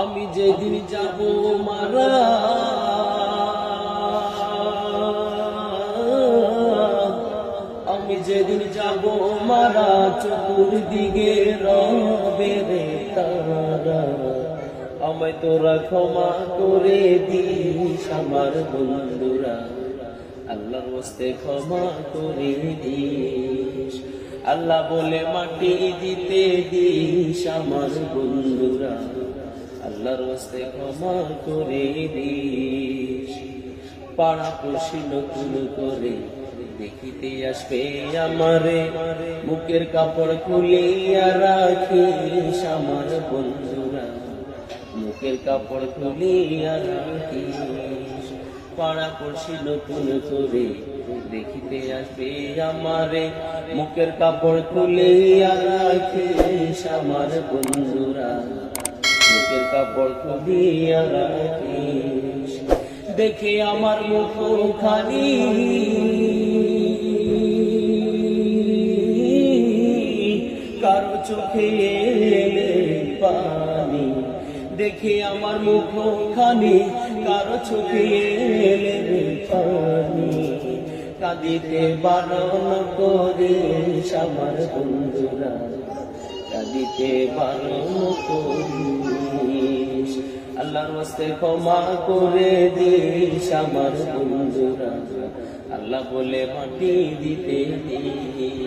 আমি যেদিন যাব মারা, আমি যেদিন যাব মারা চতুর্দিকে রবে রে তারা। আমায় তোরা ক্ষমা করে দিস আমার বন্ধুরা। আল্লাহর হস্তে ক্ষমা করে দিস। আল্লাহ বলে মাটি দিতে দিস আমার বন্ধুরা। আল্লাহর হস্তে ক্ষমা করে দিস। পাড়া পড়শি নতুন করে দেখিতে আসবে আমারে। বুকের কাপড় খুলিয়া রাখিস আমার বন্ধুরা। মুখের কাপড় খুলিয়া রাখিস। পাড়া পড়শি নতুন করে দেখিতে আসবে আমারে। মুখের কাপড় খুলিয়া রাখিস আমার বন্ধুরা। খুলিয়া রাখিস, দেখে আমার মুখ খালি কারও চোখে পানি, দেখে আমার মুখ খানি কারও চোখে পানি, কাঁদিতে বারণ করিস আমার বন্ধুরা, কাঁদিতে বারণ করিস। হস্তে ক্ষমা করে দিস আমার বন্ধুরা। আল্লাহ বলে মাটি দিতে দিস।